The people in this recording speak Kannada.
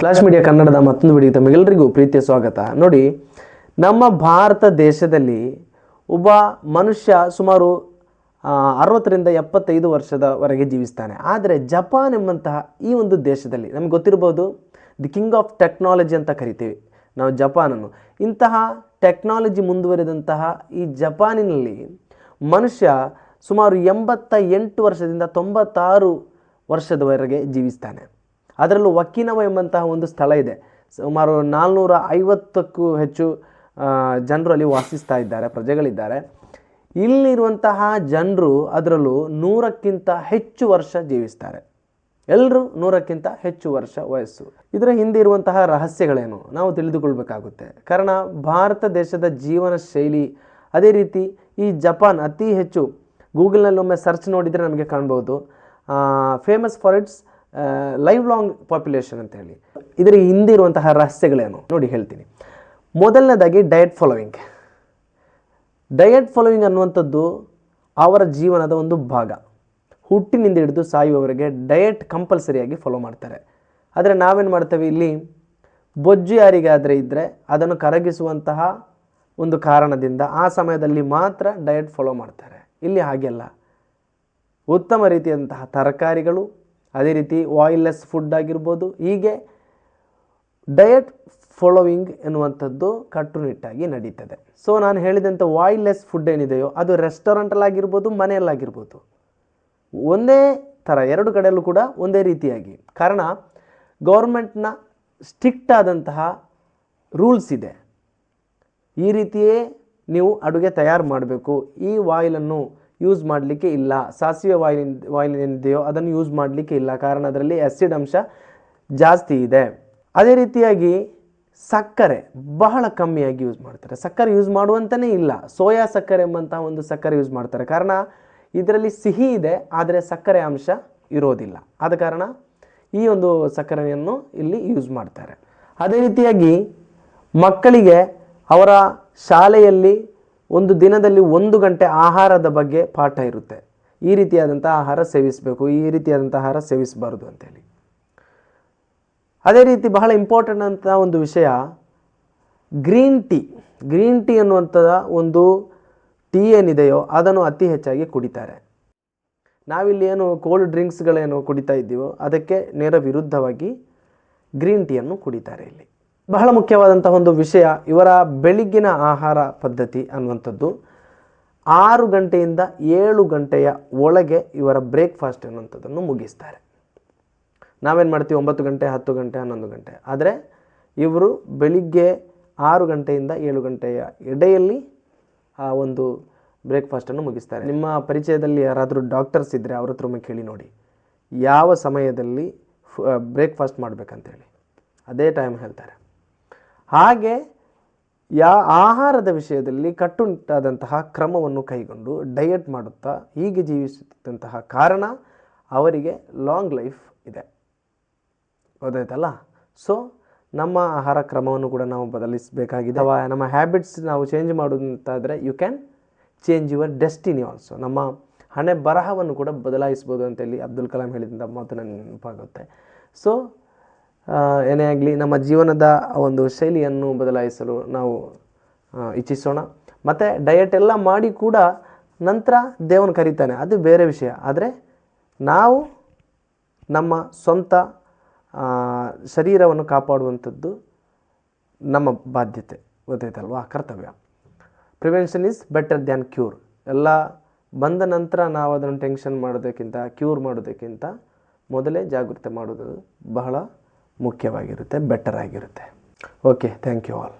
ಫ್ಲಾಶ್ ಮೀಡಿಯಾ ಕನ್ನಡದ ಮತ್ತೊಂದು ವಿಡಿಯೋ ತಮಗೆಲ್ಲರಿಗೂ ಪ್ರೀತಿಯ ಸ್ವಾಗತ. ನೋಡಿ, ನಮ್ಮ ಭಾರತ ದೇಶದಲ್ಲಿ ಒಬ್ಬ ಮನುಷ್ಯ ಸುಮಾರು ಅರವತ್ತರಿಂದ ಎಪ್ಪತ್ತೈದು ವರ್ಷದವರೆಗೆ ಜೀವಿಸ್ತಾನೆ. ಆದರೆ ಜಪಾನ್ ಎಂಬಂತಹ ಈ ಒಂದು ದೇಶದಲ್ಲಿ ನಮ್ಗೆ ಗೊತ್ತಿರ್ಬೋದು, ದಿ ಕಿಂಗ್ ಆಫ್ ಟೆಕ್ನಾಲಜಿ ಅಂತ ಕರಿತೀವಿ ನಾವು ಜಪಾನನ್ನು. ಇಂತಹ ಟೆಕ್ನಾಲಜಿ ಮುಂದುವರೆದಂತಹ ಈ ಜಪಾನಿನಲ್ಲಿ ಮನುಷ್ಯ ಸುಮಾರು ಎಂಬತ್ತ ಎಂಟು ವರ್ಷದಿಂದ ತೊಂಬತ್ತಾರು ವರ್ಷದವರೆಗೆ ಜೀವಿಸ್ತಾನೆ. ಅದರಲ್ಲೂ ವಕ್ಕಿನವ ಎಂಬಂತಹ ಒಂದು ಸ್ಥಳ ಇದೆ. ಸುಮಾರು ನಾಲ್ನೂರ ಐವತ್ತಕ್ಕೂ ಹೆಚ್ಚು ಜನರು ಅಲ್ಲಿ ವಾಸಿಸ್ತಾ ಇದ್ದಾರೆ, ಪ್ರಜೆಗಳಿದ್ದಾರೆ. ಇಲ್ಲಿರುವಂತಹ ಜನರು ಅದರಲ್ಲೂ ನೂರಕ್ಕಿಂತ ಹೆಚ್ಚು ವರ್ಷ ಜೀವಿಸ್ತಾರೆ. ಎಲ್ಲರೂ ನೂರಕ್ಕಿಂತ ಹೆಚ್ಚು ವರ್ಷ ವಯಸ್ಸು. ಇದರ ಹಿಂದೆ ಇರುವಂತಹ ರಹಸ್ಯಗಳೇನು? ನಾವು ತಿಳಿದುಕೊಳ್ಬೇಕಾಗುತ್ತೆ. ಕಾರಣ, ಭಾರತ ದೇಶದ ಜೀವನ ಶೈಲಿ, ಅದೇ ರೀತಿ ಈ ಜಪಾನ್ ಅತಿ ಹೆಚ್ಚು ಗೂಗಲ್ನಲ್ಲಿ ಒಮ್ಮೆ ಸರ್ಚ್ ನೋಡಿದರೆ ನಮಗೆ ಕಾಣ್ಬೋದು. Famous for its live long population ಅಂತ ಹೇಳಿ ಇದರ ಹಿಂದೆ ಇರುವಂತಹ ರಹಸ್ಯಗಳೇನು? ನೋಡಿ ಹೇಳ್ತೀನಿ. ಮೊದಲನೇದಾಗಿ ಡಯಟ್ ಫಾಲೋವಿಂಗ್ ಡಯಟ್ ಫಾಲೋವಿಂಗ್ ಅನ್ನುವಂಥದ್ದು ಅವರ ಜೀವನದ ಒಂದು ಭಾಗ. ಹುಟ್ಟಿನಿಂದ ಹಿಡಿದು ಸಾಯುವವರೆಗೆ ಡಯಟ್ ಕಂಪಲ್ಸರಿಯಾಗಿ ಫಾಲೋ ಮಾಡ್ತಾರೆ. ಆದರೆ ನಾವೇನು ಮಾಡ್ತೇವೆ ಇಲ್ಲಿ? ಬೊಜ್ಜು ಯಾರಿಗಾದರೆ ಇದ್ದರೆ ಅದನ್ನು ಕರಗಿಸುವಂತಹ ಒಂದು ಕಾರಣದಿಂದ ಆ ಸಮಯದಲ್ಲಿ ಮಾತ್ರ ಡಯಟ್ ಫಾಲೋ ಮಾಡ್ತಾರೆ. ಇಲ್ಲಿ ಹಾಗೆಲ್ಲ. ಉತ್ತಮ ರೀತಿಯಂತಹ ತರಕಾರಿಗಳು ಅದೇ ರೀತಿ ವಾಯ್ಲೆಸ್ ಫುಡ್ ಆಗಿರ್ಬೋದು, ಹೀಗೆ ಡಯಟ್ ಫಾಲೋವಿಂಗ್ ಎನ್ನುವಂಥದ್ದು ಕಟ್ಟುನಿಟ್ಟಾಗಿ ನಡೀತದೆ. ಸೊ ನಾನು ಹೇಳಿದಂಥ ವಾಯ್ಲೆಸ್ ಫುಡ್ ಏನಿದೆಯೋ, ಅದು ರೆಸ್ಟೋರೆಂಟಲ್ಲಾಗಿರ್ಬೋದು ಮನೆಯಲ್ಲಾಗಿರ್ಬೋದು ಒಂದೇ ಥರ, ಎರಡು ಕಡೆಯಲ್ಲೂ ಕೂಡ ಒಂದೇ ರೀತಿಯಾಗಿ. ಕಾರಣ ಗೌರ್ಮೆಂಟ್ನ ಸ್ಟ್ರಿಕ್ಟ್ ಆದಂತಹ ರೂಲ್ಸ್ ಇದೆ. ಈ ರೀತಿಯೇ ನೀವು ಅಡುಗೆ ತಯಾರು ಮಾಡಬೇಕು. ಈ ವಾಯಿಲನ್ನು ಯೂಸ್ ಮಾಡಲಿಕ್ಕೆ ಇಲ್ಲ. ಸಾಸಿವೆ ವಾಯಿಲ್ ವಾಯಿಲ್ ಏನಿದೆಯೋ ಅದನ್ನು ಯೂಸ್ ಮಾಡಲಿಕ್ಕೆ ಇಲ್ಲ. ಕಾರಣ ಅದರಲ್ಲಿ ಆ್ಯಸಿಡ್ ಅಂಶ ಜಾಸ್ತಿ ಇದೆ. ಅದೇ ರೀತಿಯಾಗಿ ಸಕ್ಕರೆ ಬಹಳ ಕಮ್ಮಿಯಾಗಿ ಯೂಸ್ ಮಾಡ್ತಾರೆ. ಸಕ್ಕರೆ ಯೂಸ್ ಮಾಡುವಂತನೇ ಇಲ್ಲ. ಸೋಯಾ ಸಕ್ಕರೆ ಎಂಬಂತಹ ಒಂದು ಸಕ್ಕರೆ ಯೂಸ್ ಮಾಡ್ತಾರೆ. ಕಾರಣ ಇದರಲ್ಲಿ ಸಿಹಿ ಇದೆ, ಆದರೆ ಸಕ್ಕರೆ ಅಂಶ ಇರೋದಿಲ್ಲ. ಆದ ಕಾರಣ ಈ ಒಂದು ಸಕ್ಕರೆಯನ್ನು ಇಲ್ಲಿ ಯೂಸ್ ಮಾಡ್ತಾರೆ. ಅದೇ ರೀತಿಯಾಗಿ ಮಕ್ಕಳಿಗೆ ಅವರ ಶಾಲೆಯಲ್ಲಿ ಒಂದು ದಿನದಲ್ಲಿ ಒಂದು ಗಂಟೆ ಆಹಾರದ ಬಗ್ಗೆ ಪಾಠ ಇರುತ್ತೆ. ಈ ರೀತಿಯಾದಂಥ ಆಹಾರ ಸೇವಿಸಬೇಕು, ಈ ರೀತಿಯಾದಂಥ ಆಹಾರ ಸೇವಿಸಬಾರ್ದು ಅಂತೇಳಿ. ಅದೇ ರೀತಿ ಬಹಳ ಇಂಪಾರ್ಟೆಂಟ್ ಅಂತ ಒಂದು ವಿಷಯ ಗ್ರೀನ್ ಟೀ ಗ್ರೀನ್ ಟೀ ಅನ್ನುವಂಥದ ಒಂದು ಟೀ ಏನಿದೆಯೋ ಅದನ್ನು ಅತಿ ಹೆಚ್ಚಾಗಿ ಕುಡಿತಾರೆ. ನಾವಿಲ್ಲಿ ಏನು ಕೋಲ್ಡ್ ಡ್ರಿಂಕ್ಸ್ಗಳೇನು ಕುಡಿತಾ ಇದ್ದೀವೋ ಅದಕ್ಕೆ ನೇರ ವಿರುದ್ಧವಾಗಿ ಗ್ರೀನ್ ಟೀಯನ್ನು ಕುಡಿತಾರೆ ಇಲ್ಲಿ. ಬಹಳ ಮುಖ್ಯವಾದಂಥ ಒಂದು ವಿಷಯ ಇವರ ಬೆಳಿಗ್ಗಿನ ಆಹಾರ ಪದ್ಧತಿ ಅನ್ನುವಂಥದ್ದು. ಆರು ಗಂಟೆಯಿಂದ ಏಳು ಗಂಟೆಯ ಒಳಗೆ ಇವರ ಬ್ರೇಕ್ಫಾಸ್ಟ್ ಅನ್ನುವಂಥದ್ದನ್ನು ಮುಗಿಸ್ತಾರೆ. ನಾವೇನು ಮಾಡ್ತೀವಿ? ಒಂಬತ್ತು ಗಂಟೆ, ಹತ್ತು ಗಂಟೆ, ಹನ್ನೊಂದು ಗಂಟೆ. ಆದರೆ ಇವರು ಬೆಳಿಗ್ಗೆ ಆರು ಗಂಟೆಯಿಂದ ಏಳು ಗಂಟೆಯ ಎಡೆಯಲ್ಲಿ ಆ ಒಂದು ಬ್ರೇಕ್ಫಾಸ್ಟನ್ನು ಮುಗಿಸ್ತಾರೆ. ನಿಮ್ಮ ಪರಿಚಯದಲ್ಲಿ ಯಾರಾದರೂ ಡಾಕ್ಟರ್ಸ್ ಇದ್ದರೆ ಅವ್ರ ಹತ್ರ ಒಮ್ಮೆ ಕೇಳಿ ನೋಡಿ. ಯಾವ ಸಮಯದಲ್ಲಿ ಬ್ರೇಕ್ಫಾಸ್ಟ್ ಮಾಡಬೇಕಂತೇಳಿ. ಅದೇ ಟೈಮ್ ಹೇಳ್ತಾರೆ. ಹಾಗೆ ಯಾ ಆಹಾರದ ವಿಷಯದಲ್ಲಿ ಕಟ್ಟುನಿಟ್ಟಾದಂತಹ ಕ್ರಮವನ್ನು ಕೈಗೊಂಡು ಡಯಟ್ ಮಾಡುತ್ತಾ ಹೀಗೆ ಜೀವಿಸುತ್ತಿದ್ದಂತಹ ಕಾರಣ ಅವರಿಗೆ ಲಾಂಗ್ ಲೈಫ್ ಇದೆ. ಗೊತ್ತಾಯ್ತಲ್ಲ? ಸೊ ನಮ್ಮ ಆಹಾರ ಕ್ರಮವನ್ನು ಕೂಡ ನಾವು ಬದಲಿಸಬೇಕಾಗಿದೆ. ಅಥವಾ ನಮ್ಮ ಹ್ಯಾಬಿಟ್ಸ್ ನಾವು change ಮಾಡೋದಂತಾದರೆ you can change your destiny also ನಮ್ಮ ಹಣೆ ಬರಹವನ್ನು ಕೂಡ ಬದಲಾಯಿಸ್ಬೋದು ಅಂತೇಳಿ ಅಬ್ದುಲ್ ಕಲಾಂ ಹೇಳಿದಂಥ ಮಾತು ನನಗೆ ನೆನಪಾಗುತ್ತೆ. ಸೊ ಏನೇ ಆಗಲಿ ನಮ್ಮ ಜೀವನದ ಒಂದು ಶೈಲಿಯನ್ನು ಬದಲಾಯಿಸಲು ನಾವು ಇಚ್ಛಿಸೋಣ. ಮತ್ತು ಡಯಟ್ ಎಲ್ಲ ಮಾಡಿ ಕೂಡ ನಂತರ ದೇವನ ಕರೀತಾನೆ. ಅದು ಬೇರೆ ವಿಷಯ. ಆದರೆ ನಾವು ನಮ್ಮ ಸ್ವಂತ ಶರೀರವನ್ನು ಕಾಪಾಡುವಂಥದ್ದು ನಮ್ಮ ಬಾಧ್ಯತೆ. ಗೊತ್ತಾಯ್ತಲ್ವಾ? ಕರ್ತವ್ಯ. Prevention is better than cure ಎಲ್ಲ ಬಂದ ನಂತರ ನಾವು ಅದನ್ನು ಟೆನ್ಷನ್ ಮಾಡೋದಕ್ಕಿಂತ ಕ್ಯೂರ್ ಮಾಡೋದಕ್ಕಿಂತ ಮೊದಲೇ ಜಾಗೃತಿ ಮಾಡೋದು ಬಹಳ ಮುಖ್ಯವಾಗಿರುತ್ತೆ ಬೆಟರ್ ಆಗಿರುತ್ತೆ. Okay thank you all